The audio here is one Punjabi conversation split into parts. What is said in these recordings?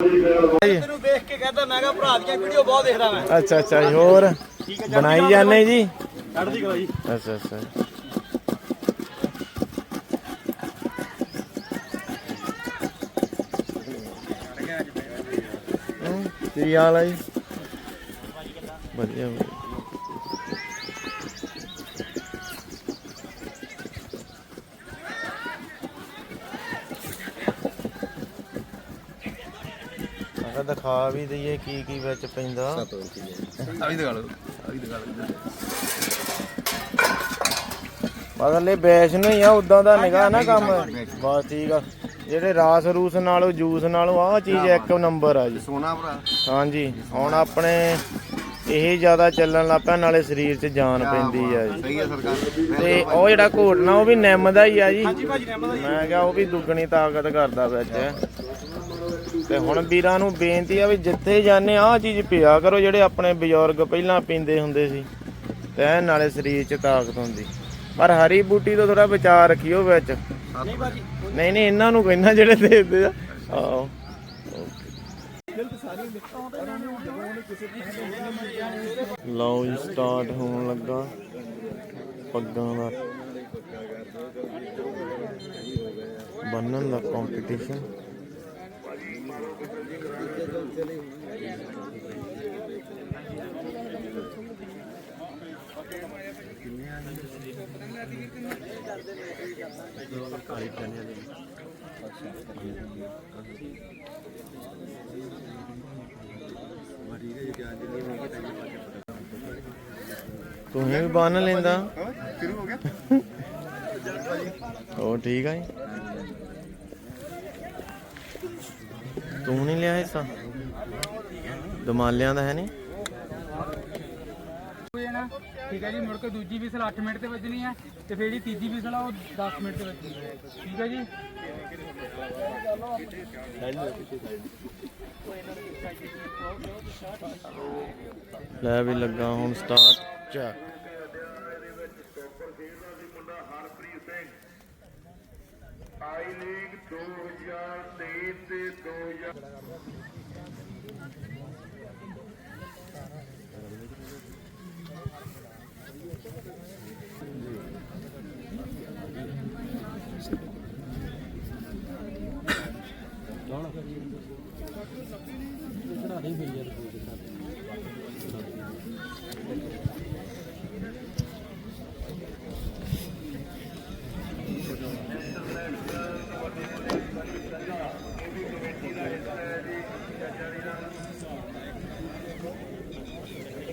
ਤੈਨੂੰ ਦੇਖ ਕੇ ਕਹਿੰਦਾ ਮੈਂ ਕਿਹਾ ਭਰਾ ਦੀਆਂ ਵੀਡੀਓ ਬਹੁਤ ਦੇਖਦਾ ਮੈਂ। ਅੱਛਾ ਅੱਛਾ ਜੀ ਹੋਰ? ਬਣਾਈ ਜਾਂਦੇ ਜੀ? ਚੜ੍ਹਦੀ ਕਲਾ ਜੀ ਅੱਛਾ ਅੱਛਾ। ਕੀ ਹਾਲ ਹੈ ਜੀ? ਵਧੀਆ। ਦਿਖਾ ਵੀ ਦਈਏ ਕੀ ਕੀ ਵਿੱਚ ਪੈਂਦਾ। ਆ ਵੀ ਦਿਖਾ ਲਓ ਆ ਵੀ ਦਿਖਾ ਲਓ। ਬਦਲੇ ਬੈਸ਼ ਨੂੰ ਹੀ ਆ ਉਦਾਂ ਦਾ ਨਿਗਾਹ ਨਾ ਕੰਮ। ਬਸ ਠੀਕ ਆ। ਜਿਹੜੇ ਰਾਸ ਰੂਸ ਨਾਲੋਂ ਜੂਸ ਨਾਲੋਂ ਆਹ ਚੀਜ਼ ਇੱਕ ਨੰਬਰ ਆ ਜੀ। ਸੋਨਾ ਭਰਾ। ਹਾਂਜੀ ਹੁਣ ਆਪਣੇ ਇਹ ਜ਼ਿਆਦਾ ਚੱਲਣ ਲੱਗ ਪਿਆ ਨਾਲੇ ਸਰੀਰ 'ਚ ਜਾਨ ਪੈਂਦੀ ਆ ਜੀ। ਸਹੀ ਹੈ ਸਰਕਾਰ। ਤੇ ਉਹ ਜਿਹੜਾ ਘੋਟਣਾ ਉਹ ਵੀ ਨਿੰਮ ਦਾ ਹੀ ਆ ਜੀ। ਹਾਂਜੀ ਭਾਜੀ ਨੇ ਦਾ ਜੀ ਮੈਂ ਕਿਹਾ ਉਹ ਵੀ ਦੁੱਗਣੀ ਤਾਕਤ ਕਰਦਾ ਵਿੱਚ। ਤੇ ਹੁਣ ਵੀਰਾਂ ਨੂੰ ਬੇਨਤੀ ਆ ਵੀ ਜਿੱਥੇ ਜਾਂਦੇ ਆਹ ਚੀਜ਼ ਪਿਆ ਕਰੋ ਜਿਹੜੇ ਆਪਣੇ ਬਜ਼ੁਰਗ ਪਹਿਲਾਂ ਪੀਂਦੇ ਹੁੰਦੇ ਸੀ। ਤੇ ਨਾਲੇ ਸਰੀਰ 'ਚ ਤਾਕਤ ਹੁੰਦੀ। ਪਰ ਹਰੀ ਬੂਟੀ ਤੋਂ ਥੋੜਾ ਬਚਾ ਰੱਖਿਓ ਵਿੱਚ। ਨਹੀਂ ਨਹੀਂ, ਇਹਨਾਂ ਨੂੰ ਕਹਿੰਦਾ ਜਿਹੜੇ ਦੇਖਦੇ ਆ। ਆਹੋ। ਲਓ ਜੀ ਸਟਾਰਟ ਹੋਣ ਲੱਗਾ। ਪੱਗਾਂ ਦਾ ਬੰਨਣ ਦਾ ਕੰਪੀਟੀਸ਼ਨ ਤੂੰ ਵੀ ਬੰਨ ਲੈਂਦਾ। ਸ਼ੁਰੂ ਹੋ ਗਿਆ। ਉਹ ਠੀਕ ਆ ਜੀ? ਤੂੰ ਨਹੀਂ ਲਿਆ ਹਿੱਸਾ? ਦਮਾਲਿਆਂ ਦਾ ਹੈ ਨਹੀਂ? ਠੀਕ ਹੈ ਜੀ ਮੁੜ ਕੇ ਦੂਜੀ ਵਿਸਲ 8 ਮਿੰਟ ਤੇ ਵੱਜਣੀ ਹੈ ਤੇ ਫਿਰ ਜਿਹੜੀ ਤੀਜੀ ਵਿਸਲ ਆ ਉਹ 10 ਮਿੰਟ ਤੇ ਵੱਜਣੀ ਹੈ। ਠੀਕ ਹੈ ਜੀ? ਲੈ ਵੀ ਲੱਗਾ ਹੁਣ ਸਟਾਰਟ ਚੱਕ ਚੜਾ ਨਹੀਂ ਪਈ ਯਾਰ ਕੋਈ ਦਿੱਕਤ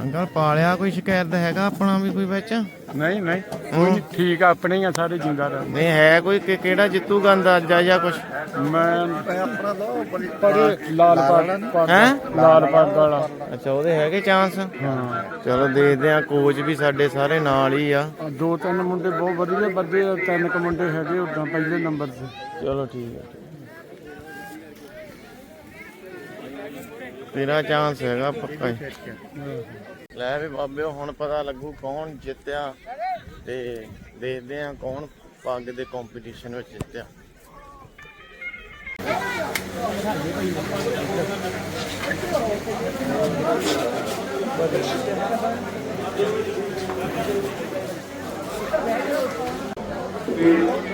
ਅੰਕਲ ਪਾਲਿਆ ਕੋਈ ਸ਼ਿਕਾਇਤ ਹੈਗਾ ਆਪਣਾ ਵੀ ਕੋਈ ਵਿੱਚ? ਨਹੀਂ ਨਹੀਂ ਕੋਈ ਠੀਕ ਆ ਆਪਣੇ ਹੀ ਆ ਸਾਰੇ ਜਿੰਦਾ ਦਾ ਨਹੀਂ ਹੈ ਕੋਈ ਕਿ- ਕਿਹੜਾ ਜਿੱਤੂਗਾ ਅੰਦਾਜ਼ਾ ਜਾਂ ਕੁਝ ਮੈਂ ਆਪਣਾ ਲਓ ਬੜੀ ਪੜੇ ਲਾਲ ਪੱਗ ਹੈ? ਲਾਲ ਪੱਗ ਵਾਲਾ ਅੱਛਾ ਉਹਦੇ ਹੈਗੇ ਚਾਂਸ ਹਾਂ। ਚਲੋ ਦੇਖਦੇ ਆ ਕੋਚ ਵੀ ਸਾਡੇ ਸਾਰੇ ਨਾਲ ਹੀ ਆ। ਦੋ ਤਿੰਨ ਮੁੰਡੇ ਬਹੁਤ ਵਧੀਆ ਆ, ਤਿੰਨ ਕੁ ਮੁੰਡੇ ਹੈਗੇ ਉਦਾਂ ਪਹਿਲੇ ਨੰਬਰ ਤੇ ਚਲੋ ਠੀਕ ਹੈ ਤੇਰਾ ਚਾਂਸ ਹੈਗਾ ਪੱਕਾ ਹੀ। ਲੈ ਵੀ ਬਾਬਿਓ ਹੁਣ ਪਤਾ ਲੱਗੂ ਕੌਣ ਜਿੱਤਿਆ ਤੇ ਦੇਖਦੇ ਆ ਕੌਣ ਪੱਗ ਦੇ ਕੰਪੀਟੀਸ਼ਨ ਵਿੱਚ ਜਿੱਤਿਆ।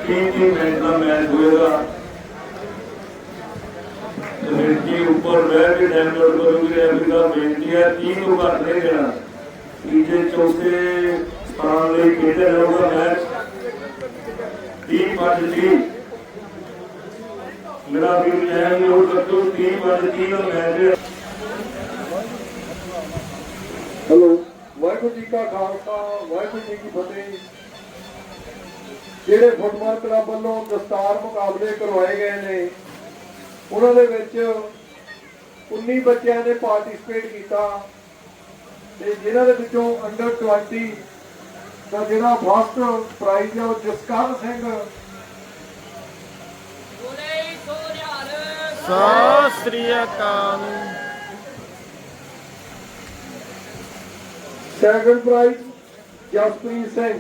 ਕੀ ਕੀ ਮੈਚ ਦਾ ਮੈਚ ਹੋਇਆ ਬਹਿ ਕੇ ਡੈਵਲਪ ਕਰੂਗੇ ਅਗਲਾ ਬੇਨਤੀ ਹੈ 30 ਨੂੰ ਘੱਟ ਨਹੀਂ ਦੇਣਾ। ਤੀਜੇ, ਚੌਥੇ ਸਥਾਨ ਲਈ ਖੇਡਿਆ ਜਾਊਗਾ ਮੈਚ। 30 5 30 ਮੇਰਾ ਵੀ ਚੈਨ ਨੇ ਉਹ ਕੱਟੋ 30 5 30 ਦਾ ਮੈਚ ਹੈਲੋ। ਵਾਹਿਗੁਰੂ ਜੀ ਕਾ ਖਾਲਸਾ, ਵਾਹਿਗੁਰੂ ਜੀ ਕੀ ਫਤਿਹ। ਜਿਹੜੇ ਫੁੱਟਬਾਲ ਕਲੱਬ ਵੱਲੋਂ ਦਸਤਾਰ ਮੁਕਾਬਲੇ ਕਰਵਾਏ ਗਏ ਨੇ, ਉਹਨਾਂ ਦੇ ਵਿੱਚ 19 ਬੱਚਿਆਂ ਨੇ ਪਾਰਟਿਸਿਪੇਟ ਕੀਤਾ ਤੇ ਜਿਨ੍ਹਾਂ ਦੇ ਵਿੱਚੋਂ ਅੰਡਰ 20 ਦਾ ਜਿਹੜਾ ਫਸਟ ਪ੍ਰਾਈਜ਼ ਹੈ ਉਹ ਜਸਕਰ ਸਿੰਘ। ਬੋਲੇ ਸੋਹਰਿਆਲ ਸਤਿ ਅਕਾਲ। Second prize Jaspreet Singh.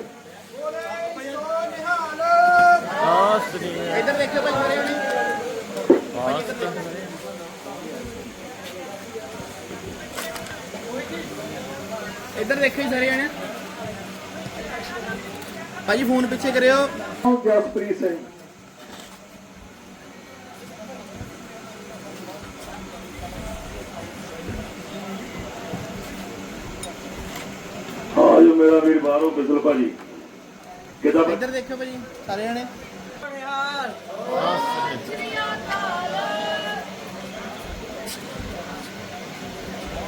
ਬੋਲੇ ਸੋਹਰਿਆਲ ਸਤਿ ਸ੍ਰੀ ਅਕਾਲ। ਭਾਈ ਮੇਰੇ ਹੁਣੀ ਇੱਧਰ ਦੇਖਿਓ ਜੀ ਸਾਰੇ ਜਣੇ। ਭਾਜੀ ਫੋਨ ਪਿੱਛੇ ਕਰਿਓ। ਜਸਪ੍ਰੀਤ ਸਿੰਘ। ਮੇਰਾ ਵੀਰ ਬਾਹਰੋਂ ਬਿਜ਼ਲ ਭਾਜੀ। ਕਿਦਾਂ ਇੱਧਰ ਦੇਖਿਓ ਭਾਜੀ ਸਾਰੇ ਜਣੇ।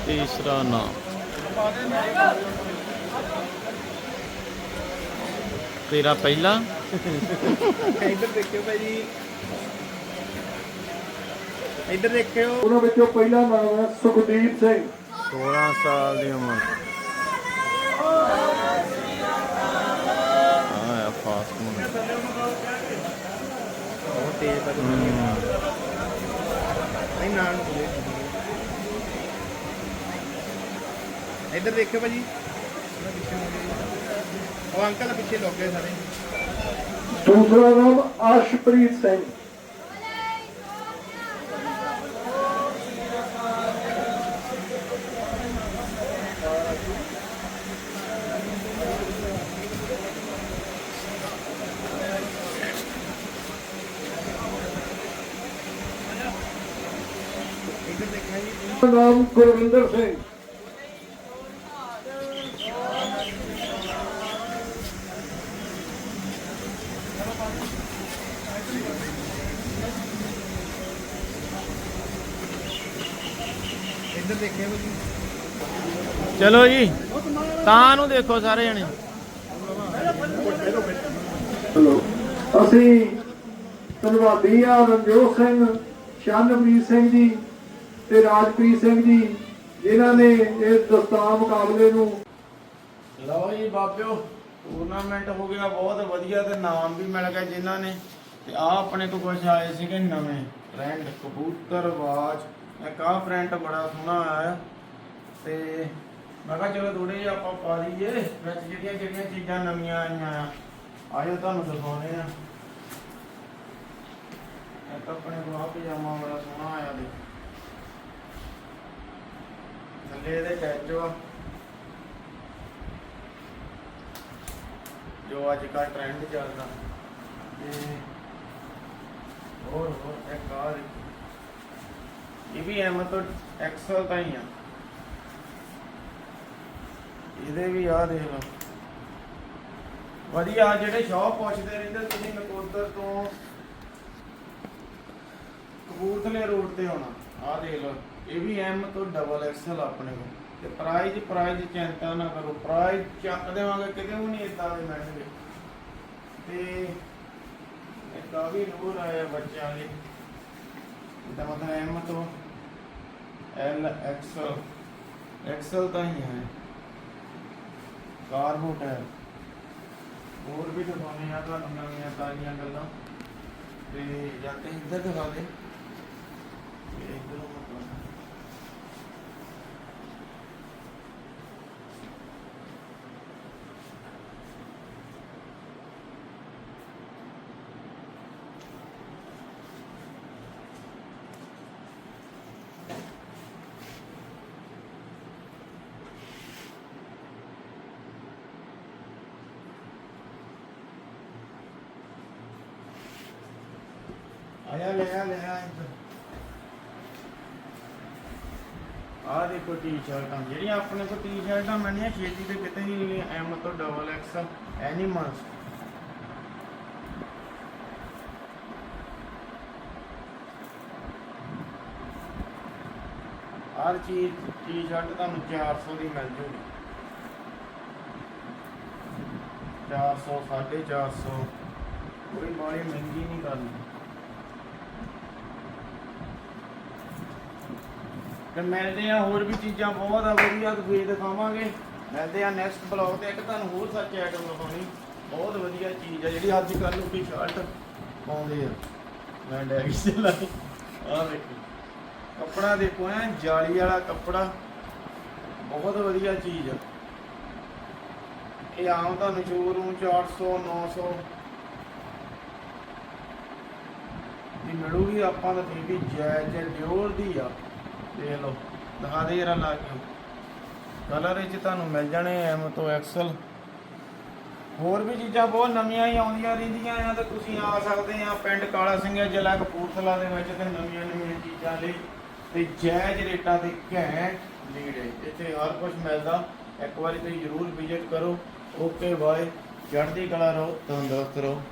ਤੀਸਰਾ ਨਾਮ। ਤੇਰਾ ਪਹਿਲਾ? ਇੱਧਰ ਦੇਖਿਓ ਭਾਜੀ ਇੱਧਰ ਦੇਖਿਓ। ਉਹਨਾਂ ਵਿੱਚੋਂ ਪਹਿਲਾ ਨਾਮ ਹੈ ਸੁਖਦੀਪ ਸਿੰਘ। 16 ਸਾਲ ਦੀ ਉਮਰ। ਆਇਆ ਫਾਸਟ ਮੁੰਡਾ ਬਹੁਤ ਤੇਜ਼ ਪਰ ਨਹੀਂ ਨਾਲ ਨੂੰ ਇੱਧਰ ਦੇਖਿਓ ਭਾਜੀ। ਉਹ ਅੰਕਲ ਪਿੱਛੇ ਲੋਕ ਗਏ ਸਾਰੇ। ਦੂਸਰਾ ਨਾਮ ਅਰਸ਼ਪ੍ਰੀਤ ਸਿੰਘ। ਨਾਮ ਗੁਰਵਿੰਦਰ ਸਿੰਘ। ਇੱਧਰ ਚਲੋ ਜੀ ਤਾਂ ਨੂੰ ਦੇਖੋ ਸਾਰੇ ਜਣੇ। ਅਸੀਂ ਧੰਨਵਾਦੀ ਆ ਰਣਜੋਤ ਸਿੰਘ ਸ਼ਾਨਪ੍ਰੀਤ ਸਿੰਘ ਜੀ ਤੇ ਰਾਜਪ੍ਰੀਤ ਸਿੰਘ ਜੀ ਜਿਨ੍ਹਾਂ ਨੇ ਇਸ ਦਸਤਾਰ ਮੁਕਾਬਲੇ ਨੂੰ ਲਓ ਜੀ ਬਾਬਿਓ ਟੂਰਨਾਮੈਂਟ ਹੋ ਗਿਆ ਬਹੁਤ ਵਧੀਆ ਤੇ ਨਾਮ ਵੀ ਮਿਲ ਗਿਆ ਜਿਨ੍ਹਾਂ ਨੇ ਤੇ ਆ ਆਪਣੇ ਕੋਲ ਕੁਝ ਆਏ ਸੀਗੇ ਨਵੇਂ ਟ੍ਰੈਂਡ ਕਬੂਤਰ ਬਾਜ। ਇੱਕ ਆਹ ਪ੍ਰਿੰਟ ਬੜਾ ਸੋਹਣਾ ਆਇਆ। ਹੈ ਤੇ ਮੈਂ ਕਿਹਾ ਚਲੋ ਥੋੜੇ ਜਿਹਾ ਆਪਾਂ ਪਾ ਦਈਏ ਵਿੱਚ ਜਿਹੜੀਆਂ ਜਿਹੜੀਆਂ ਚੀਜ਼ਾਂ ਨਵੀਆਂ ਆਈਆਂ ਆ, ਆਜੋ ਤੁਹਾਨੂੰ ਦਿਖਾਉਣੇ ਆ। ਇੱਕ ਆਪਣੇ ਕੋਲ ਆਹ ਪਜਾਮਾ ਬੜਾ ਸੋਹਣਾ ਆਇਆ ਦੇ ਥੱਲੇ ਇਹਦੇ ਟੈਚੋ ਆ। ਜੋ ਅੱਜ ਕੱਲ੍ਹ ਟ੍ਰੈਂਡ ਚੱਲਦਾ। ਤੇ ਹੋਰ ਹੋਰ, ਇੱਕ ਆ ਦੇਖੋ। ਇਹ ਵੀ ਐਮ ਤੋਂ ਐਕਸਲ ਤਾਂ ਹੀ ਆ। ਇਹਦੇ ਵੀ ਆ ਦੇਖ ਲਓ। ਵਧੀਆ, ਜਿਹੜੇ ਸ਼ੌਪ ਪੁੱਛਦੇ ਰਹਿੰਦੇ, ਤੁਸੀਂ ਨਕੋਦਰ ਤੋਂ ਕਬੂਰਥਲੇ ਰੋਡ ਤੇ ਆਉਣਾ। ਆ ਦੇਖ ਲਓ, ਇਹ ਵੀ ਐਮ ਤੋਂ ਡਬਲ ਐਕਸਲ ਆਪਣੇ ਕੋਲ। ਤੇ ਪ੍ਰਾਈਜ਼ ਪ੍ਰਾਈਜ਼ ਚਿੰਤਾ ਨਾ ਕਰੋ। ਪ੍ਰਾਈਜ਼ ਚੱਕ ਦੇਵਾਂਗੇ, ਕਿਤੇ ਵੀ ਨਹੀਂ ਇਦਾਂ ਦੇ ਮਿਲਣਗੇ ਤੇ ਇੱਕ ਆ ਨੂਰ ਆਇਆ ਬੱਚਿਆਂ ਲਈ। ਇਹਦਾ ਮਤਲਬ ਐਮ ਤੋਂ ਐਲ ਐਕਸਲ ਐਕਸਲ ਤਾਂ ਹੀ ਹੈ। ਕਾਰ ਹੋਟਲ ਹੋਰ ਵੀ ਦਿਖਾਉਣੇ ਆ ਤੁਹਾਨੂੰ ਨਵੀਆਂ ਤਾਜ਼ੀਆਂ ਗੱਲਾਂ। ਤੇ ਜਾਂ ਤੇ ਇੱਧਰ ਦਿਖਾ ਦੇ। ਇਹ ਇੱਧਰੋਂ ਮਤਲਬ ਆਇਆ, ਲੈ ਆ ਆ ਦੇਖੋ ਟੀ-ਸ਼ਰਟਾਂ ਜਿਹੜੀਆਂ ਆਪਣੇ ਕੋਲ ਟੀ-ਸ਼ਰਟਾਂ ਮੈਨੀਆਂ ਛੇਤੀ ਤੇ ਕਿਤੇ ਨਹੀਂ ਮਿਲੀਆਂ ਐਮ ਤੋਂ ਡਬਲ ਐਕਸ ਐਨੀਮਲਸ ਹਰ ਚੀਜ਼ ਟੀ-ਸ਼ਰਟ ਤੁਹਾਨੂੰ 400 ਦੀ ਮਿਲ ਜੂਗੀ। 400 450 ਕੋਈ ਮਾੜੀ ਮਹਿੰਗੀ ਨਹੀਂ ਕਰਨੀ। ਤੇ ਮਿਲਦੇ ਆ ਹੋਰ ਵੀ ਚੀਜ਼ਾਂ ਬਹੁਤ ਆ, ਵਧੀਆ ਤੇ ਦਿਖਾਵਾਂਗੇ। ਮਿਲਦੇ ਆ ਨੈਕਸਟ ਬਲੌਗ ਤੇ। ਇੱਕ ਤੁਹਾਨੂੰ ਹੋਰ ਸੱਚ ਆਈਟਮ ਦਿਖਾਉਣੀ ਬਹੁਤ ਵਧੀਆ ਚੀਜ਼ ਆ ਜਿਹੜੀ ਅੱਜ ਕੱਲ੍ਹ ਲੋਕੀ ਸ਼ਰਟ ਪਾਉਂਦੇ ਆ। ਮੈਂ ਡੈਗ ਚ ਆ ਦੇਖੋ ਕੱਪੜਾ ਦੇਖੋ ਐ, ਜਾਲੀ ਵਾਲਾ ਕੱਪੜਾ। ਬਹੁਤ ਵਧੀਆ ਚੀਜ਼ ਆ। ਇਹ ਆਮ ਤੁਹਾਨੂੰ ਸ਼ੋਰੂਮ 'ਚ 800 900 ਦੀ ਮਿਲੂਗੀ। ਆਪਾਂ ਤਾਂ ਫਿਰ ਵੀ ਜੈ ਜੈ ਡਿਓਰ ਦੀ ਆ। ਦੇਖ ਲਓ, ਦਿਖਾ ਦੇ ਜਰਾ ਲਾ ਕੇ। ਕਲਰ ਵਿੱਚ ਤੁਹਾਨੂੰ ਮਿਲ ਜਾਣੇ ਐਮ ਤੋਂ ਐਕਸਲ ਹੋਰ ਵੀ ਚੀਜ਼ਾਂ ਬਹੁਤ ਨਵੀਆਂ ਹੀ ਆਉਂਦੀਆਂ ਰਹਿੰਦੀਆਂ ਆ ਤੇ ਤੁਸੀਂ ਆ ਸਕਦੇ ਆ ਪਿੰਡ ਕਾਲਾ ਸਿੰਘ ਜ਼ਿਲ੍ਹਾ ਕਪੂਰਥਲਾ ਦੇ ਵਿੱਚ ਤੇ ਨਵੀਆਂ ਨਵੀਆਂ ਚੀਜ਼ਾਂ ਲਈ। ਤੇ ਜਾਇਜ਼ ਰੇਟਾਂ ਤੇ ਘੈਂਟ ਲੀਡ ਹੈ। ਇੱਥੇ ਹਰ ਕੁਝ ਮਿਲਦਾ। ਇੱਕ ਵਾਰੀ ਤੁਸੀਂ ਜ਼ਰੂਰ ਵਿਜ਼ਿਟ ਕਰੋ। Okay bye. ਚੜ੍ਹਦੀ ਕਲਾ ਰਹੋ, ਤੰਦਰੁਸਤ ਰਹੋ।